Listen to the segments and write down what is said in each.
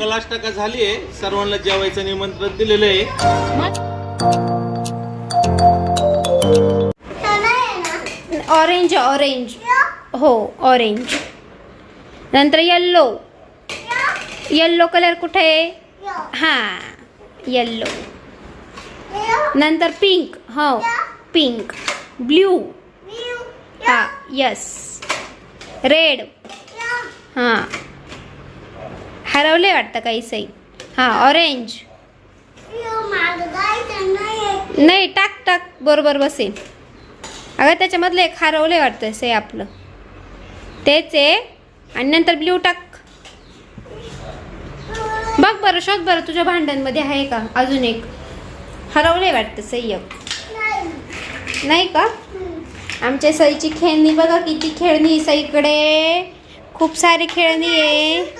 मंगलाष्टका झाली आहे सर्वांना जेवायचं निमंत्रण दिलेलं आहे. Orange orange. हो ऑरेंज. नंतर येल्लो येल्लो कलर कुठे आहे? हां येल्लो नंतर पिंक हो पिंक ब्ल्यू हां यस रेड हां. हरवले वाटतं काही सई. हां ऑरेंज नाही टाक टाक बरोबर बसेल. अगं त्याच्यामधलं एक हरवलं वाटतं सई आपलं. तेच आहे. आणि नंतर ब्ल्यू टाक. बघ बरं शोध बरं तुझ्या भांड्यांमध्ये आहे का? अजून एक. हरवले वाटतं सई एक. नाही का? आमच्या सईची खेळणी बघा किती खेळणी सईकडे. खूप सारी खेळणी आहे.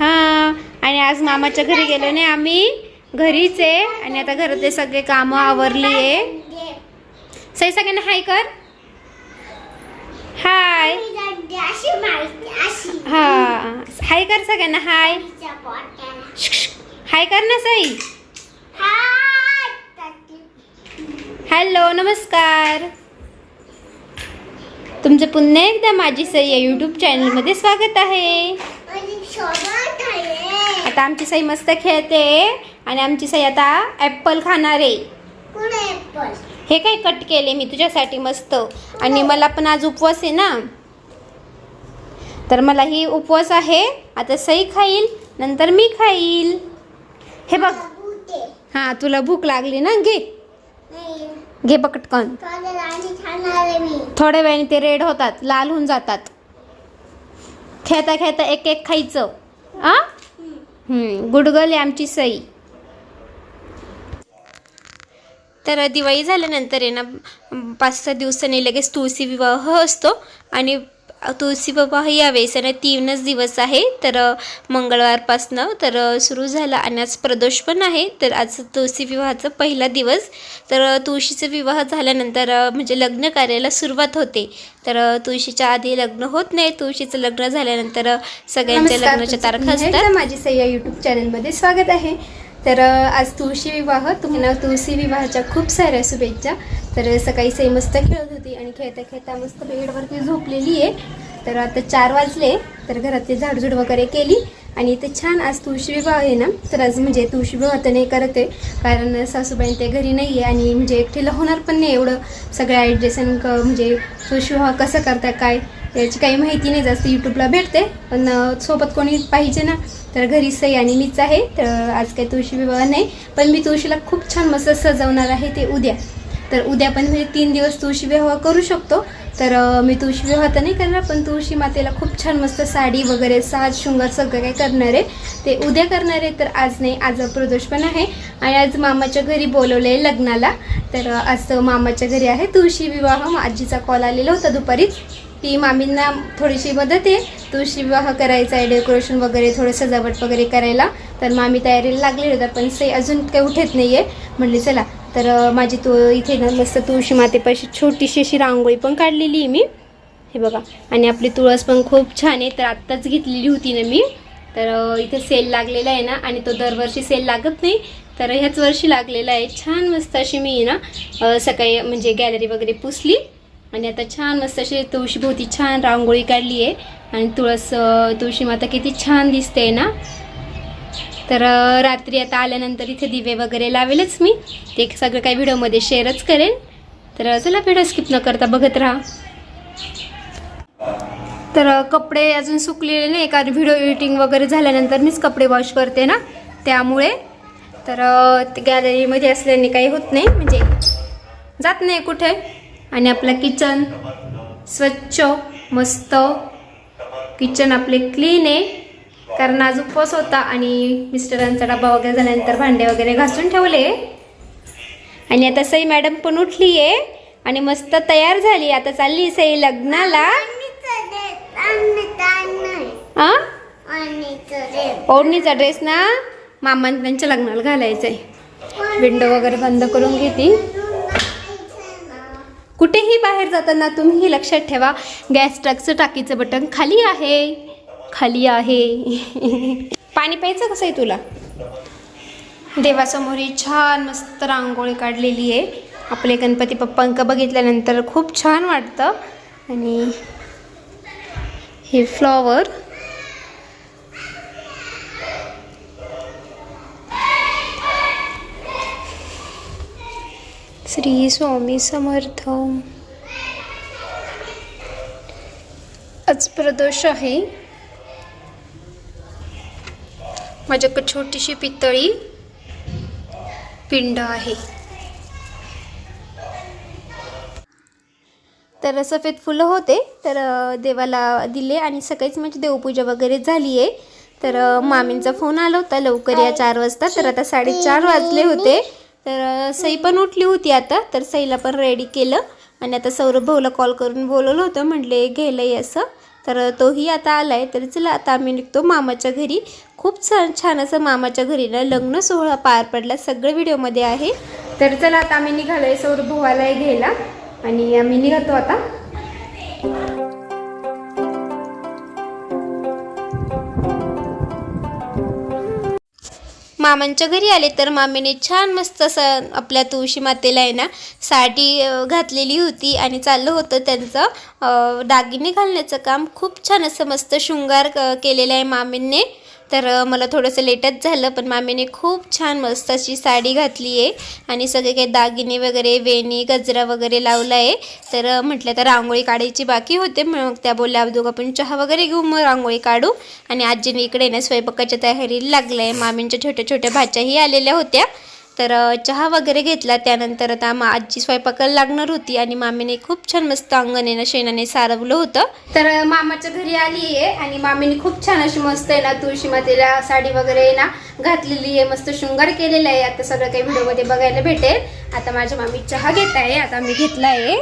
हां आणि आज मामाच्या घरी गेलो नाही आम्ही. घरीच आहे आणि आता घरातले सगळे कामं आवरली आहे. सई सगळ्यांना हाय कर. हाय हा हाय कर सगळ्यांना हाय हाय कर ना सई. हॅलो नमस्कार. तुमचं पुन्हा एकदा माझी सई या यूट्यूब चॅनलमध्ये स्वागत आहे. आता आमची सई मस्त खेळते आणि आमची सई आता ॲपल खाणार आहे. हे काय कट केले मी तुझ्यासाठी मस्त. आणि मला पण आज उपवास आहे ना. तर मला ही उपवास आहे. आता सई खाईल नंतर मी खाईल. हे बघ. हां तुला भूक लागली ना. घे. घे पटकन. थोड्या वेळाने ते रेड होतात लाल होऊन जातात. खेळता खेळता एक एक खायचं. आ? गुडगल आहे आमची सई. तर दिवाळी झाल्यानंतर आहे ना पाच सहा दिवसांनी लगेच तुळशी विवाह असतो आणि तुळशी विवाह यावेळेस आहे ना तीनच दिवस आहे. तर मंगळवारपासनं तर सुरू झाला आणि आज प्रदोष पण आहे. तर आज तुळशी विवाहाचा पहिला दिवस. तर तुळशीचा विवाह झाल्यानंतर म्हणजे लग्न कार्याला सुरुवात होते. तर तुळशीच्या आधी लग्न होत नाही. तुळशीचं लग्न झाल्यानंतर सगळ्यांच्या लग्नाच्या तारखा असतात. माझी सई या यूट्यूब चॅनलमध्ये स्वागत आहे. तर आज तुळशी विवाह तुम्हाला तुळशी विवाहाच्या खूप साऱ्या शुभेच्छा तर सकाळी सई मस्त खेळत होती आणि खेळता खेळता मस्त बेडवरती झोपलेली आहे. तर आता चार वाजले तर घरातली झाडझूड वगैरे केली आणि ते छान आज तुळशी विवाह आहे ना? तर आज म्हणजे तुळशी विवाह तर नाही करत आहे कारण सासूबाई ते घरी नाही आहे आणि म्हणजे एकटीला होणार पण नाही एवढं सगळं ॲडजस्टन क म्हणजे तुळशी विवाह कसं करता काय? याची काही माहिती नाही जास्त यूट्यूबला भेटते पण सोबत कोणी पाहिजे ना तर घरी सई आणि मीच आहे तर आज काही तुळशी विवाह नाही. पण मी तुळशीला खूप छान मस्त सजवणार आहे ते उद्या. तर उद्या पण म्हणजे तीन दिवस तुळशी विवाह करू शकतो. तर मी तुळशी विवाह तर नाही करणार पण तुळशी मातेला खूप छान मस्त साडी वगैरे साज शृंगार सगळं काय करणार आहे. ते उद्या करणार आहे तर आज नाही आज प्रदोष पण आहे. आणि आज मामाच्या घरी बोलवलं आहे लग्नाला. तर असं आज मामाच्या घरी आहे तुळशी विवाह. आजीचा कॉल आलेला होता दुपारी. ती मामींना थोडीशी मदत आहे. तुळशी विवाह करायचा आहे डेकोरेशन वगैरे थोडं सजावट वगैरे करायला. तर मामी तयारीला लागलेली होता पण से अजून काही उठत नाही आहे म्हणली चला तर माझी तू इथे ना मस्त तुळशी मातेपाशी छोटीशी अशी रांगोळी पण काढलेली आहे मी. हे बघा. आणि आपली तुळस पण खूप छान आहे. तर आत्ताच घेतलेली होती ना मी. तर इथे सेल लागलेला आहे ना. आणि तो दरवर्षी सेल लागत नाही. तर ह्याच वर्षी लागलेला आहे. छान मस्त अशी मी ना सकाळी म्हणजे गॅलरी वगैरे पुसली. आणि आता छान मस्त अशी तुळशीभोवती छान रांगोळी काढली आहे. आणि तुळस तुळशी माता किती छान दिसते ना. तर रात्री आता आल्यानंतर इथे दिवे वगैरे लावेलच मी. ते सगळं काही व्हिडिओमध्ये शेअरच करेन. तर चला व्हिडिओ स्किप न करता बघत राहा. तर कपडे अजून सुकलेले नाही कारण व्हिडिओ एडिटिंग वगैरे झाल्यानंतर मीच कपडे वॉश करते ना त्यामुळे. तर ते गॅलरीमध्ये असल्याने काही होत नाही. म्हणजे जात नाही कुठे. आणि आपलं किचन स्वच्छ मस्त. किचन आपले क्लीन आहे. कारण आज उपवास होता आणि मिस्टरांचा डबा वगैरे झाल्यानंतर भांडे वगैरे घासून ठेवले. आणि आता सई मॅडम पण उठली आहे आणि मस्त तयार झाली. आता चालली सई लग्नाला. ओढणीचा ड्रेस ना मामा त्यांच्या लग्नाला घालायचा आहे विंडो वगैरे बंद करून घेते. कुठेही बाहेर जाताना तुम्ही लक्षात ठेवा गॅस ट्रकचं टाकीचं बटन खाली आहे. खाली आहे. पाणी प्यायचं कसं आहे तुला? देवासमोर ही छान मस्त रांगोळी काढलेली आहे. आपले गणपती बाप्पांक बघितल्यानंतर खूप छान वाटतं. आणि हे फ्लॉवर. श्री स्वामी समर्थ. आज प्रदोष आहे. माझ्याकडे छोटीशी पितळी पिंड आहे. तर सफेद फुलं होते तर देवाला दिले आणि सकाळीच माझी म्हणजे देवपूजा वगैरे झाली आहे तर मामींचा फोन आला होता लवकर या चार वाजता तर आता साडेचार वाजले होते. तर सई पण उठली होती आता तर सईला पण रेडी केलं. आणि आता सौरभ भाऊला कॉल करून बोलवलं होतं म्हटले घ्यायला असं. तर तोही आता आला आहे तर चला आता आम्ही निघतो मामाच्या घरी. खूप छान छान असं मामाच्या घरी ना लग्न सोहळा पार पडला. सगळं व्हिडिओमध्ये आहे. तर चला आता आम्ही निघालोय सौर भावाला घ्यायला. आणि आम्ही निघतो आता. मामांच्या घरी आले तर मामीने छान मस्त असं आपल्या तुळशी मातेला आहे ना साडी घातलेली होती आणि चाललं होतं त्यांचं दागिने घालण्याचं काम. खूप छान असं मस्त शृंगार केलेलं आहे मामींनी. तर मला थोडंसं लेटच झालं पण मामीने खूप छान मस्त अशी साडी घातली आहे. आणि सगळे काही दागिने वगैरे वेणी गजरा वगैरे लावला आहे. तर म्हटलं तर रांगोळी काढायची बाकी होते मग त्या बोलल्या दोघं आपण चहा वगैरे घेऊ मग रांगोळी काढू. आणि आजीने इकडे ना स्वयंपाकाच्या तयारीला लागलं आहे मामींच्या छोट्या छोट्या भाच्याही आलेल्या होत्या. तर चहा वगैरे घेतला. त्यानंतर आता मा आजी स्वयंपाकाला लागणार होती आणि मामीने खूप छान मस्त अंगणेनं शेणाने सारवलं होतं. तर मामाच्या घरी आली आहे आणि मामीने खूप छान अशी मस्त आहे ना तुळशी मातेला साडी वगैरे आहे ना घातलेली आहे. मस्त शृंगार केलेला आहे. आता सगळं काही व्हिडिओमध्ये बघायला भेटेल. आता माझ्या मामी चहा घेत आहे. आता मी घेतला आहे.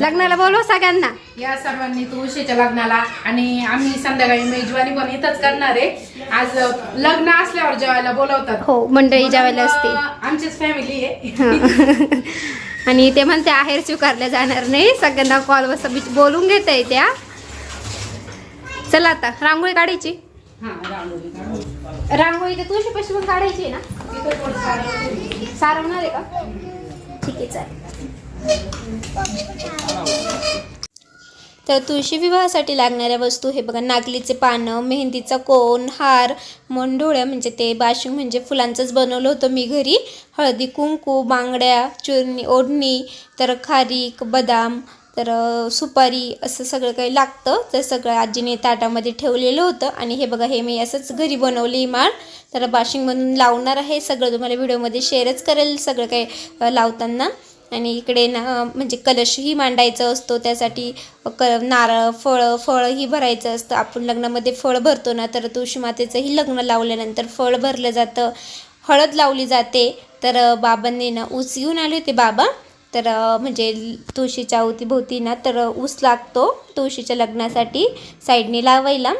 लग्नाला बोलवा सगळ्यांना. या सर्वांनी तुळशीच्या लग्नाला आणि आम्ही संध्याकाळी मेजवानी पण इथंच करणार आहे. आज लग्न असल्यावर जेवायला बोलवतात. हो मंडळी जेवायला असते. आमचीच फॅमिली आहे. हा. आणि ते म्हणते आहेर स्वीकारल्या जाणार नाही. सगळ्यांना कॉल बोलून घेत आहे त्या. चला आता रांगोळी काढायची. हा रांगोळी काढू. रांगोळी तर तुळशी पशी पण काढायची आहे ना? इथं थोडं सारं- सारवणार आहे का? ठीक आहे चालेल. तर तुळशी विवाहासाठी लागणाऱ्या वस्तू हे बघा नागलीचे पानं मेहंदीचा कोन हार मंडोळ्या म्हणजे ते बाशिंग म्हणजे फुलांचंच बनवलं होतं मी घरी. हळदी कुंकू बांगड्या चुरणी ओढणी तर खारीक बदाम तर सुपारी असं सगळं काही लागतं. तर सगळं आजीने ताटामध्ये ठेवलेलं होतं. आणि हे बघा हे मी असंच घरी बनवली माळ. तर बाशिंगमधून लावणार आहे. सगळं तुम्हाला व्हिडिओमध्ये शेअरच करेल सगळं काही लावताना. आणि इकडे ना म्हणजे कलशही मांडायचा असतो त्यासाठी क नारळ फळं फळंही भरायचं असतं. आपण लग्नामध्ये फळ भरतो ना तर तुळशी मातेचंही लग्न लावल्यानंतर फळ भरलं जातं. हळद लावली जाते. तर बाबांनी ना ऊस घेऊन आले होते बाबा. तर म्हणजे तुळशीच्या अवतीभोवती ना तर ऊस लागतो तुळशीच्या लग्नासाठी साईडने लावायला.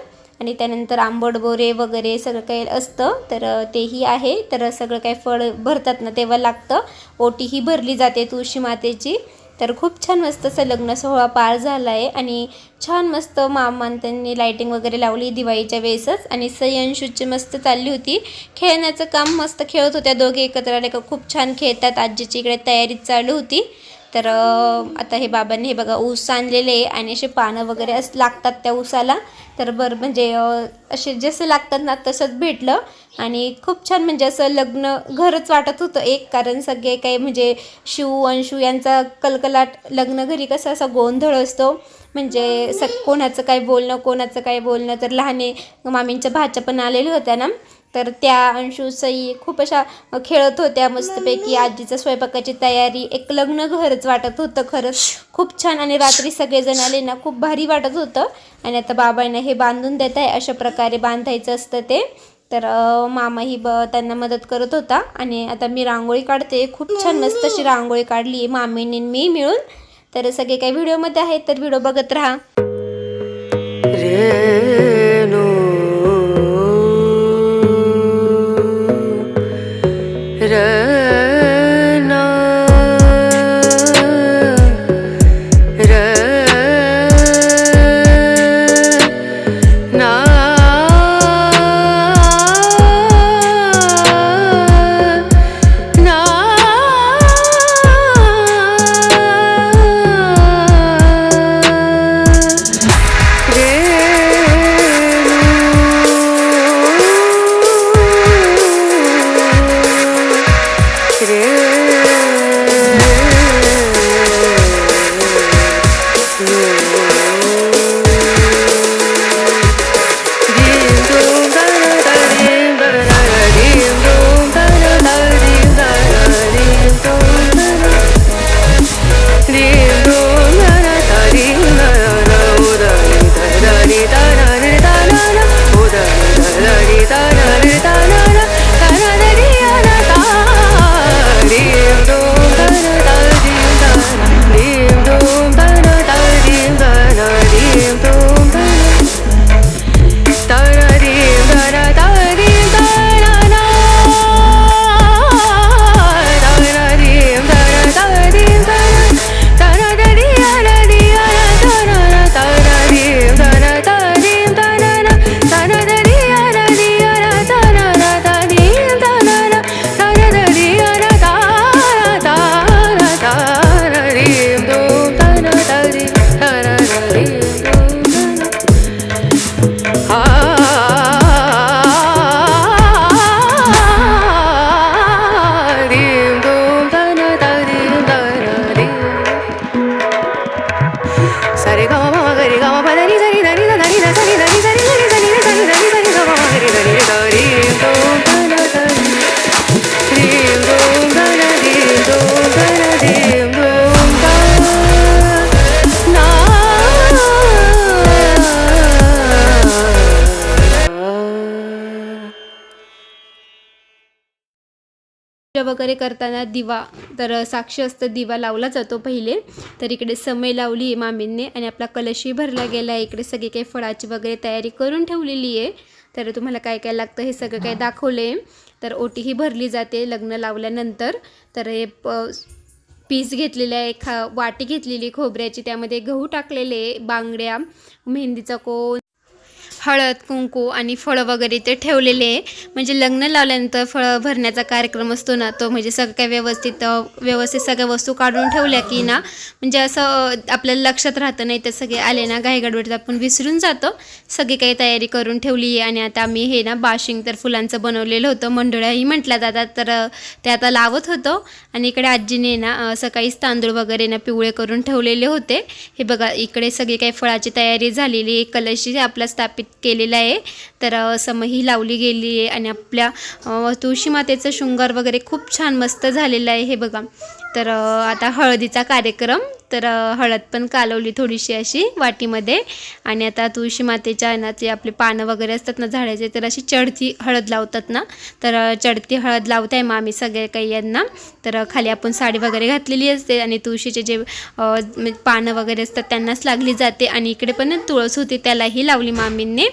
आणि त्यानंतर आंबट बोरे वगैरे सगळं काही असतं तर तेही आहे. तर सगळं काही फळ भरतात ना तेव्हा लागतं. ओटीही भरली जाते तुळशी मातेची. तर खूप छान मस्त असं लग्न सोहळा पार झाला आहे आणि छान मस्त मामान त्यांनी लायटिंग वगैरे लावली दिवाळीच्या वेळेसच आणि सई अंशूची मस्त चालली होती. खेळण्याचं काम मस्त खेळत होत्या दोघे एकत्र आले का खूप छान खेळतात. आजीची इकडे तयारी चालू होती. तर आता हे बाबांनी हे बघा ऊस आणलेले आहे आणि असे पानं वगैरे असं लागतात त्या ऊसाला. तर बरं म्हणजे असे जसं लागतात ना तसंच भेटलं. आणि खूप छान म्हणजे असं लग्न घरच वाटत होतं एक कारण सगळे काही म्हणजे शिव अंशू यांचा कलकलाट लग्न घरी कसं असा गोंधळ असतो. म्हणजे स कोणाचं काय बोलणं कोणाचं काय बोलणं तर लहाने मामींच्या भाच्या पण आलेल्या होत्या ना. तर त्या अंशू सई खूप अशा खेळत होत्या मस्तपैकी. आजीचं स्वयंपाकाची तयारी एक लग्न घरच वाटत होतं खरंच. खूप छान आणि रात्री सगळेजण आले ना खूप भारी वाटत होतं. आणि आता बाबांना हे बांधून देत आहे अशा प्रकारे बांधायचं असतं ते. तर मामाही ब त्यांना मदत करत होता. आणि आता मी रांगोळी काढते. खूप छान मस्त अशी रांगोळी काढली आहे मामीने मी मिळून. तर सगळे काही व्हिडिओमध्ये आहेत तर व्हिडिओ बघत राहा. वगैरे करताना दिवा तर साक्षी असतं दिवा लावला जातो पहिले. तर इकडे समय लावली आहे मामींनी आणि आपला कलशही भरला गेला आहे. इकडे सगळी काही फळाची वगैरे तयारी करून ठेवलेली आहे. तर तुम्हाला काय काय लागतं हे सगळं काही दाखवलं आहे तर ओटीही भरली जाते लग्न लावल्यानंतर. तर हे प पीस घेतलेले आहे खा वाटी घेतलेली खोबऱ्याची. त्यामध्ये गहू टाकलेले बांगड्या मेहंदीचा कोण हळद कुंकू आणि फळं वगैरे ते ठेवलेले आहे. म्हणजे लग्न लावल्यानंतर फळं भरण्याचा कार्यक्रम असतो ना तो म्हणजे सगळं काही व्यवस्थित व्यवस्थित सगळ्या वस्तू काढून ठेवल्या की ना म्हणजे असं आपल्याला लक्षात राहतं नाही तर सगळे आले ना घाईगडबडीत आपण विसरून जातो. सगळी काही तयारी करून ठेवली आहे आणि आता आम्ही हे ना बाशिंग तर फुलांचं बनवलेलं होतं मंडोळ्याही म्हटल्या जातात तर ते आता लावत होतो आणि इकडे आजीने ना सकाळीच तांदूळ वगैरे ना पिवळे करून ठेवलेले होते. हे बघा इकडे सगळी काही फळाची तयारी झालेली आहे. कलशी आपला स्थापित केलेला आहे. तर समही लावली गेली आहे आणि आपल्या तुळशी मातेचं शृंगार वगैरे खूप छान मस्त झालेलं आहे हे बघा. तर आता हळदीचा कार्यक्रम. तर हळद पण कालवली थोडीशी अशी वाटीमध्ये. आणि आता तुळशी मातेच्या ना ते आपले पानं वगैरे असतात ना झाडाचे तर अशी चढती हळद लावतात ना. तर चढती हळद लावत आहे मग आम्ही सगळे काही यांना. तर खाली आपण साडी वगैरे घातलेली असते आणि तुळशीचे जे म्हणजे पानं वगैरे असतात त्यांनाच लागली जाते. आणि इकडे पण तुळस होती त्यालाही लावली मामींनी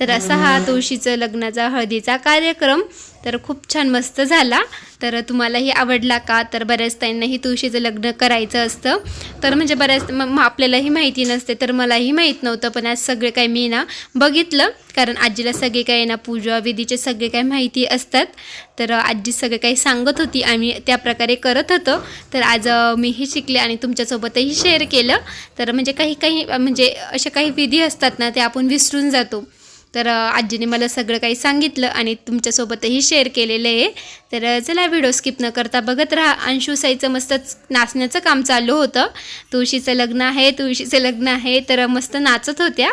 तर असा हा तुळशीचं लग्नाचा हळदीचा कार्यक्रम. तर खूप छान मस्त झाला. तर तुम्हालाही आवडला का? तर बऱ्याच ताईंनाही तुळशीचं लग्न करायचं असतं. तर म्हणजे बऱ्याच म म- आपल्यालाही माहिती नसते तर मलाही माहीत नव्हतं पण आज सगळे काही मी ना बघितलं. कारण आजीला सगळे काही ना पूजा विधीचे सगळे काही माहिती असतात. तर आजी सगळे काही सांगत होती आम्ही त्या प्रकारे करत होतो. तर आज मीही शिकले आणि तुमच्यासोबतही शेअर केलं. तर म्हणजे काही काही म्हणजे अशा काही विधी असतात ना ते आपण विसरून जातो. तर आजीने मला सगळं काही सांगितलं आणि तुमच्यासोबतही शेअर केलेलं आहे. तर चला व्हिडिओ स्किप न करता बघत राहा. अंशुसाईचं मस्तच नाचण्याचं काम चालू होतं. तुळशीचं लग्न आहे तुळशीचं लग्न आहे. तर मस्त नाचत होत्या.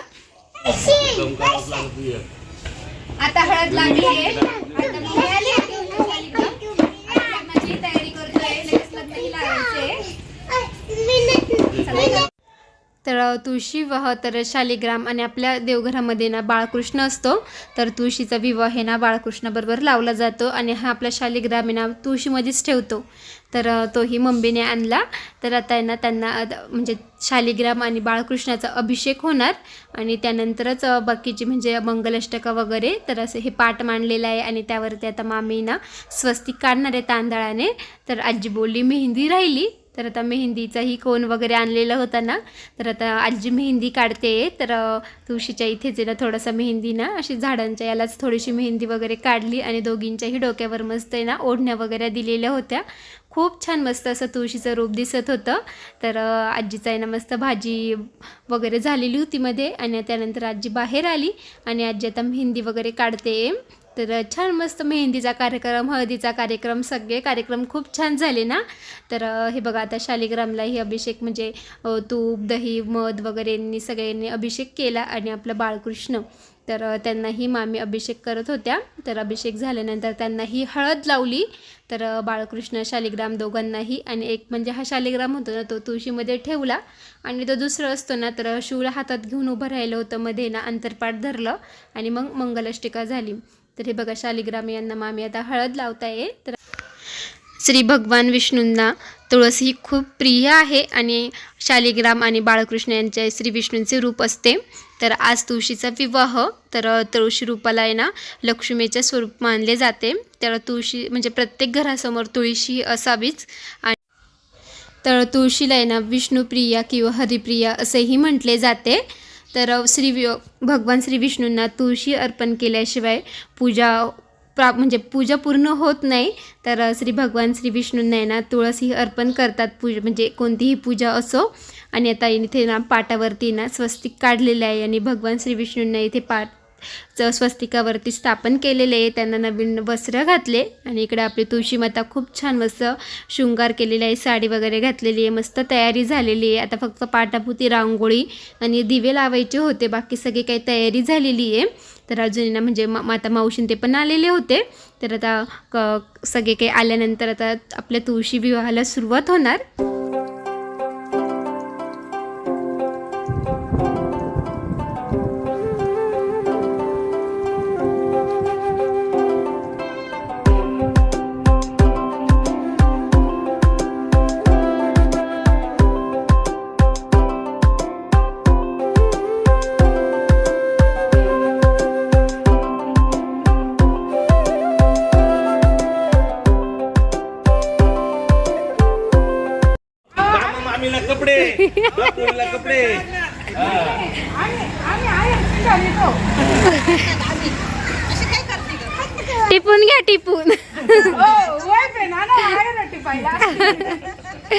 आता हळद लागली आहे आता मम्मी आली आहे. आता लग्नाची तयारी करतोय लगेच लग्नही लावायचंय. चला. तर तुळशी विवाह तर शालिग्राम आणि आपल्या देवघरामध्ये ना बाळकृष्ण असतो. तर तुळशीचा विवाह हे ना बाळकृष्णाबरोबर लावला जातो आणि हा आपला शालिग्राम आहे ना तुळशीमध्येच ठेवतो. तर तोही मम्मीने आणला. तर आता आहे ना त्यांना म्हणजे शालिग्राम आणि बाळकृष्णाचा अभिषेक होणार आणि त्यानंतरच बाकीची बाकीचे म्हणजे मंगलाष्टका वगैरे तर असं हे पाठ मांडलेलं आहे आणि त्यावरती आता मामी ना स्वस्तिक काढणार आहे तांदळाने. तर आजी बोलली मेहंदी राहिली. तर आता मेहंदीचाही कोण वगैरे आणलेला होता ना तर आता आजी मेहंदी काढते. तर तुळशीच्या इथेच आहे ना थोडासा मेहंदी ना अशी झाडांच्या यालाच थोडीशी मेहंदी वगैरे काढली आणि दोघींच्याही डोक्यावर मस्त आहे ना ओढण्या वगैरे दिलेल्या होत्या. खूप छान मस्त असं तुळशीचं रूप दिसत होतं. तर आजीचं आहे ना मस्त भाजी वगैरे झालेली होती मध्ये आणि त्यानंतर आजी बाहेर आली आणि आजी आता मेहंदी वगैरे काढते. तर छान मस्त मेहंदीचा कार्यक्रम हळदीचा कार्यक्रम सगळे कार्यक्रम खूप छान झाले ना? तर हे बघा आता शालिग्रामलाही अभिषेक म्हणजे तूप दही मध वगैरे यांनी सगळ्यांनी अभिषेक केला आणि आपलं बाळकृष्ण. तर त्यांनाही मामी अभिषेक करत होत्या. तर अभिषेक झाल्यानंतर त्यांनाही हळद लावली. तर बाळकृष्ण शालिग्राम दोघांनाही आणि एक म्हणजे हा शालिग्राम होतो ना तो तुळशीमध्ये ठेवला. आणि तो दुसरं असतो ना तर शिवला हातात घेऊन उभं राहिलं होतं मध्ये ना अंतरपाठ धरलं आणि मग मंगलाष्टिका झाली. तर हे बघा शालिग्राम यांना मामी आता हळद लावताय. तर श्री भगवान विष्णूंना तुळस ही खूप प्रिय आहे आणि शालिग्राम आणि बाळकृष्ण यांचे श्री विष्णूंचे रूप असते. तर आज तुळशीचा विवाह तर तुळशी रूपाला आहे ना लक्ष्मीचे स्वरूप मानले जाते. तर तुळशी म्हणजे प्रत्येक घरासमोर तुळशी असावीच. आणि तर तुळशीला आहे ना विष्णुप्रिया किंवा हरिप्रिया असेही म्हटले जाते. तर श्री वि भगवान श्री विष्णूंना तुळशी अर्पण केल्याशिवाय पूजा प्रा म्हणजे पूजा पूर्ण होत नाही. तर श्री भगवान श्री विष्णूंना आहे ना तुळस ही अर्पण करतात पूज म्हणजे कोणतीही पूजा असो. आणि आता इथे ना पाटावरती ना स्वस्तिक काढलेलं आहे. आणि भगवान श्री विष्णूंना इथे पाट च स्वस्तिकावरती स्थापन केलेले आहे. त्यांना नवीन वस्त्र घातले आणि इकडे आपली तुळशी माता खूप छान मस्त शृंगार केलेली आहे. साडी वगैरे घातलेली आहे. मस्त तयारी झालेली आहे. आता फक्त पाटापुती रांगोळी आणि दिवे लावायचे होते. बाकी सगळी काही तयारी झालेली आहे. तर अजून म्हणजे मा माता मावशीन ते पण आलेले होते. तर आता क सगळे काही आल्यानंतर आता आपल्या तुळशी विवाहाला सुरुवात होणार.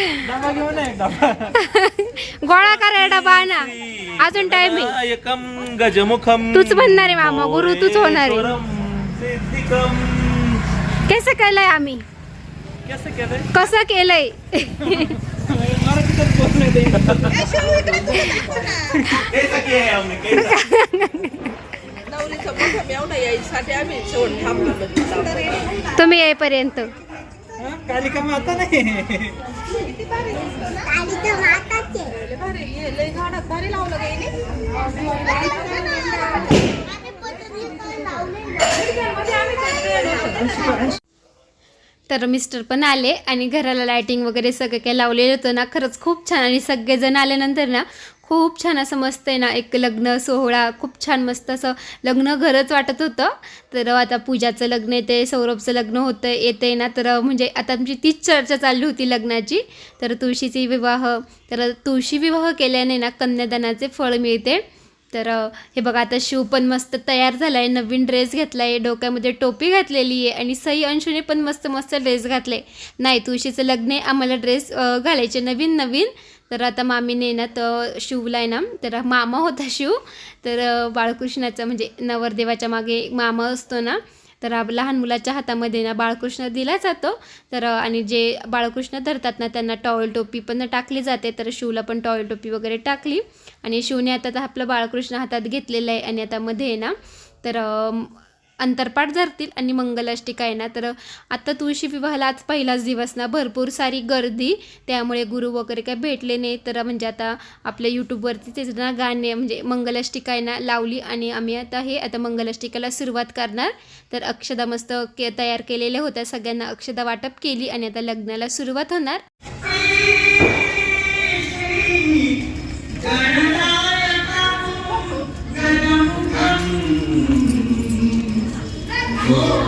गोळा करा डबा आणा. अजून टाइम आहे. एकम गजमुखम तूच बनणार आहे मामा, गुरु तूच होणार आहे. गौरीश्वरम सिद्धिकम कसं केलंय आम्ही. कसं केलंय? है. तुम्ही येईपर्यंत. कालिका माता नाही. भारी लावलं. तर मिस्टर पण आले आणि घराला लायटिंग वगैरे सगळं काही लावलेलं होतं ना. खरंच खूप छान. आणि सगळेजण आल्यानंतर ना खूप छान असं मस्त आहे ना एक लग्न सोहळा खूप छान मस्त असं लग्न घरच वाटत होतं. तर आता पूजाचं लग्न येते सौरभचं लग्न होतं येते ना तर म्हणजे आता आमची तीच चर्चा चालली होती लग्नाची. तर तुळशीची विवाह तर तुळशी विवाह केल्याने ना कन्यादानाचे फळ मिळते. तर हे बघा आता शिव पण मस्त तयार झाला आहे नवीन ड्रेस घेतला आहे डोक्यामध्ये टोपी घातलेली आहे आणि सई अंशूने पण मस्त मस्त ड्रेस घातले नाही तुळशीचं लग्न आहे आम्हाला ड्रेस घालायचे नवीन नवीन तर आता मामीने ना तर शिवला आहे ना तर मामा होता शिव. तर बाळकृष्णाचा म्हणजे नवरदेवाच्या मागे एक मामा असतो ना तर आप- लहान मुलाच्या हातामध्ये ना बाळकृष्ण दिला जातो. तर आणि जे बाळकृष्ण धरतात ना त्यांना टॉवेल टोपी पण टाकली जाते. तर शिवला पण टॉवेल टोपी वगैरे टाकली. आणि शिवने आता तर आपलं बाळकृष्ण हातात घेतलेलं आहे. आणि आता मध्ये आहे ना तर अंतरपाठ धरतील आणि मंगलाष्टिका येणार. तर आता तुळशी विवाहाला आज पहिलाच दिवस ना. भरपूर सारी गर्दी. त्यामुळे गुरु वगैरे काय भेटले नाही. तर म्हणजे आता आपल्या यूट्यूबवरती तेच ना गाणे म्हणजे मंगलाष्टिका ना लावली आणि आम्ही आता हे आता मंगलाष्टिकाला सुरुवात करणार. तर अक्षदा मस्त के तयार केलेल्या होत्या. सगळ्यांना अक्षदा वाटप केली आणि आता लग्नाला सुरुवात होणार. Amen.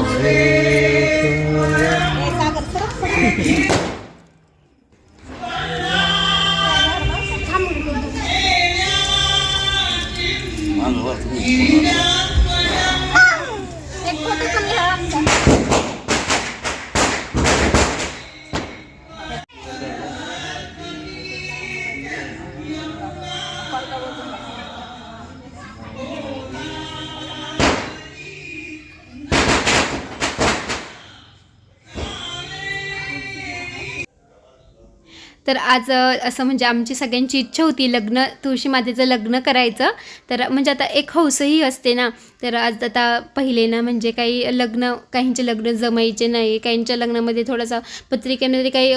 तर आज असं म्हणजे आमची सगळ्यांची इच्छा होती लग्न तुळशी मातेचं लग्न करायचं. तर म्हणजे आता एक हौसही असते ना तर आज आता पहिले ना म्हणजे काही लग्न काहींचे लग्न जमायचे नाही काहींच्या लग्नामध्ये थोडासा पत्रिकेमध्ये काही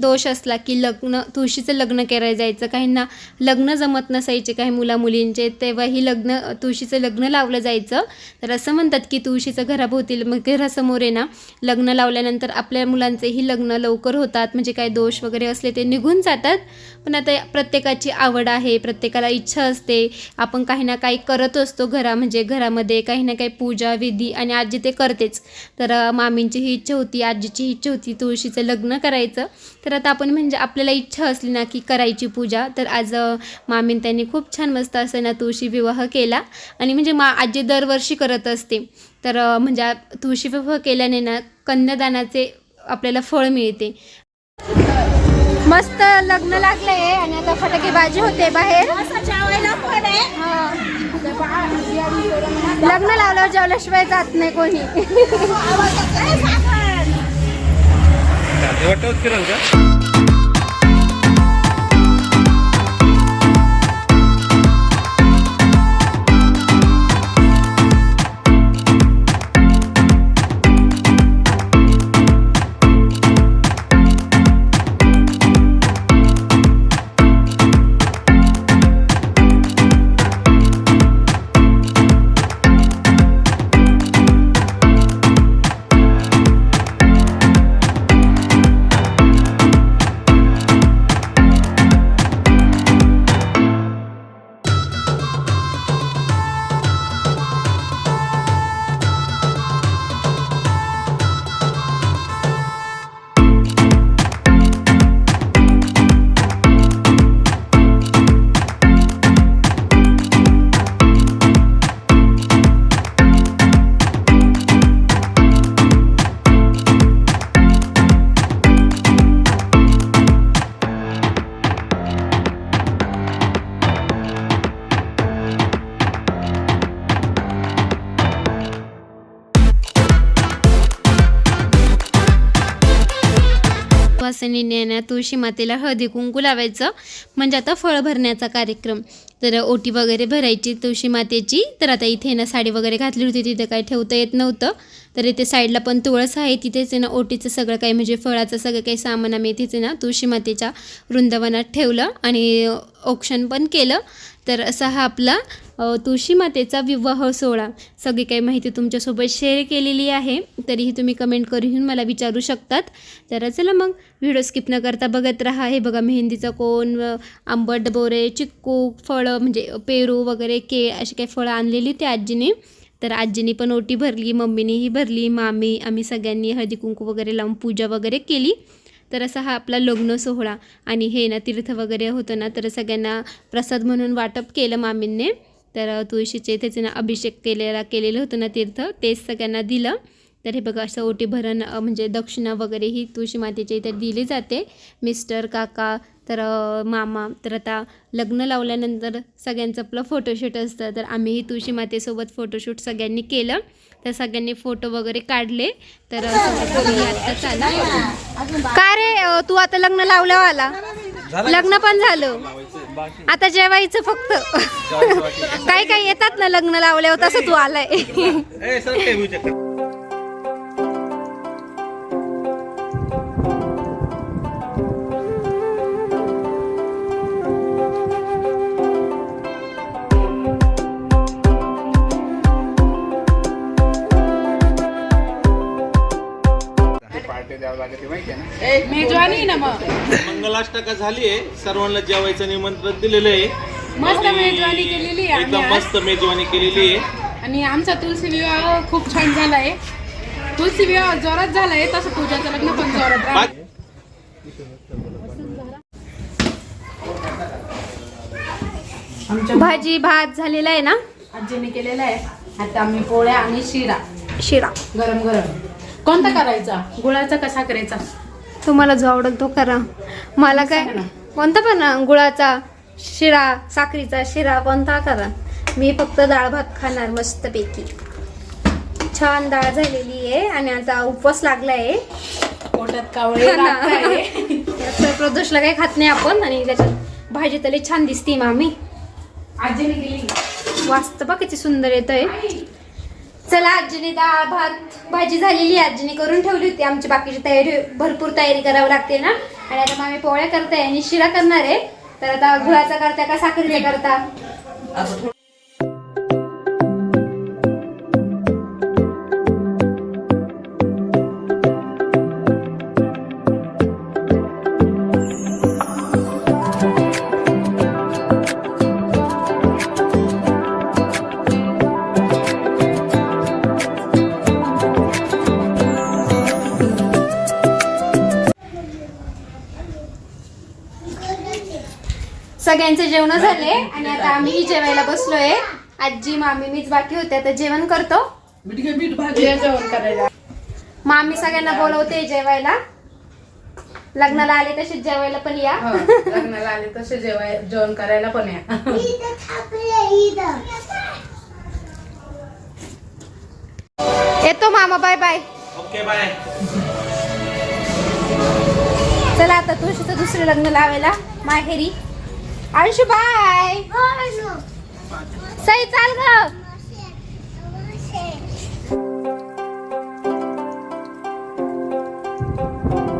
दोष असला की लग्न तुळशीचं लग्न करायला जायचं. काहींना लग्न जमत नसायचे काही मुला मुलींचे तेव्हाही लग्न तुळशीचं लग्न लावलं जायचं. तर असं म्हणतात की तुळशीचं घराभोवती मग घरासमोर आहे ना लग्न लावल्यानंतर आपल्या मुलांचेही लग्न लवकर होतात. म्हणजे काही दोष वगैरे असले ते निघून जातात. पण आता प्रत्येकाची आवड आहे प्रत्येकाला इच्छा असते. आपण काही ना काही करत असतो घरा म्हणजे घरामध्ये काही ना काही पूजा विधी आणि आजी ते करतेच. तर मामींची ही इच्छा होती आजीची इच्छा होती तुळशीचं लग्न करायचं. तर आता आपण म्हणजे आपल्याला इच्छा असली ना की करायची पूजा. तर आज मामीन त्यांनी खूप छान मस्त असं ना तुळशी विवाह केला. आणि म्हणजे मा आजी दरवर्षी करत असते. तर म्हणजे तुळशी विवाह केल्याने ना कन्यादानाचे आपल्याला फळ मिळते. मस्त लग्न लागलंय आणि आता फटाकेबाजी होते बाहेर. हा. लग्न लावल्यावर जेवल्याशिवाय जात नाही कोणी. वाटत केलं का? सुहासिनीने ना तुळशी मातेला हळदी कुंकू लावायचं. म्हणजे आता फळ भरण्याचा कार्यक्रम. तर ओटी वगैरे भरायची तुळशी मातेची. तर आता इथे ना साडी वगैरे घातली होती तिथे काही ठेवता येत नव्हतं. तर इथे साईडला पण तुळस आहे तिथेच आहे ना ओटीचं सगळं काही म्हणजे फळाचं सगळं काही सामान आम्ही तिथे ना तुळशी मातेच्या वृंदावनात ठेवलं आणि औक्षण पण केलं. तर असा हा आपला तुळशीमातेचा तुळशी मातेचा विवाह सोहळा. सगळी काही माहिती तुमच्यासोबत शेअर केलेली आहे. तरीही तुम्ही कमेंट करून मला विचारू शकतात. तर चला मग व्हिडिओ स्किप न करता बघत राहा. हे बघा मेहंदीचा कोण आंबट बोरे चिक्कू फळं म्हणजे पेरू वगैरे केळ अशी काही फळं आणलेली त्या आजीने. तर आजीने पण ओटी भरली मम्मीनेही भरली मामी आम्ही सगळ्यांनी हळदी कुंकू वगैरे लावून पूजा वगैरे केली. तर असा हा आपला लग्न सोहळा. आणि हे ना तीर्थ वगैरे होतं ना तर सगळ्यांना प्रसाद म्हणून वाटप केलं मामींनी. तर तुळशीचे त्याचे ना अभिषेक केलेला केलेलं होतं ना तीर्थ तेच सगळ्यांना दिलं. तर हे बघा असं ओटी भरण म्हणजे दक्षिणा वगैरे ही तुळशी मातेच्या इथे दिली जाते. मिस्टर काका तर मामा तर आता लग्न लावल्यानंतर सगळ्यांचं आपलं फोटोशूट असतं. तर आम्हीही तुळशी मातेसोबत फोटोशूट सगळ्यांनी केलं. तर सगळ्यांनी फोटो वगैरे काढले. तर आत्ताच आला काय रे तू आता लग्न लावल्यावर आला लग्न पण झालं. आता जेवायचं फक्त. काही काही येतात ना लग्न लावल्यावर तसं तू आलाय. मंगलाष्टका झाली आहे. सर्वांना जेवायचं निमंत्रण दिलेलं आहे. मस्त आणि मेजवानी केलेली आहे. आम्ही एकदम आज. मस्त मेजवानी केलेली आहे. आणि आमचा तुलसी विवाह खूप छान झालाय. तुलसी विवाह जोरात झालाय तसं पूजाचं लग्न पण जोरात. बाकी- भाजी भात झालेला आहे ना? आजीने केलेला आहे. आता आम्ही पोळ्या आणि शिरा. शिरा. गरम गरम. कोणता करायचा? गुळाचा कसा करायचा? तुम्हाला जो आवडेल तो करा. मला काय. कोणता पण गुळाचा शिरा साखरीचा शिरा कोणता करा. मी फक्त डाळ भात खाणार मस्तपैकी. छान डाळ झालेली आहे आणि आता उपवास लागला आहे पोटात कावळे प्रदोषला काही खात नाही आपण आणि त्याच्यात भाजी तरी छान दिसते मामी. आजीने केली. वास्त बघ किती सुंदर येतंय. चला आजीने डाळ भात भाजी झालेली आहे. आजीने करून ठेवली होती. आमची बाकीची तयारी भरपूर तयारी करावी लागते ना. आणि आता मामी पोळ्या करताय आणि शिरा करणार आहे. तर आता गुळाचा करता का साखरेचा करता? सगळ्यांचे जेवण झाले आणि आता आम्ही जेवायला बसलोय. आजी मामी मीच बाकी होते. आता जेवण करतो. ये जेवण करायला. मामी सगळ्यांना बोलवते जेवायला. लग्नाला आले तसेच जेवायला पण या. हो, लग्नाला आले तसे जेवाय जेवण करायला पण या. येतो मामा बाय बाय. Okay bye. चला आता तुळशीचं दुसरं लग्न लावायला. माहेरी. आयुष्य बाय सई चाल ग.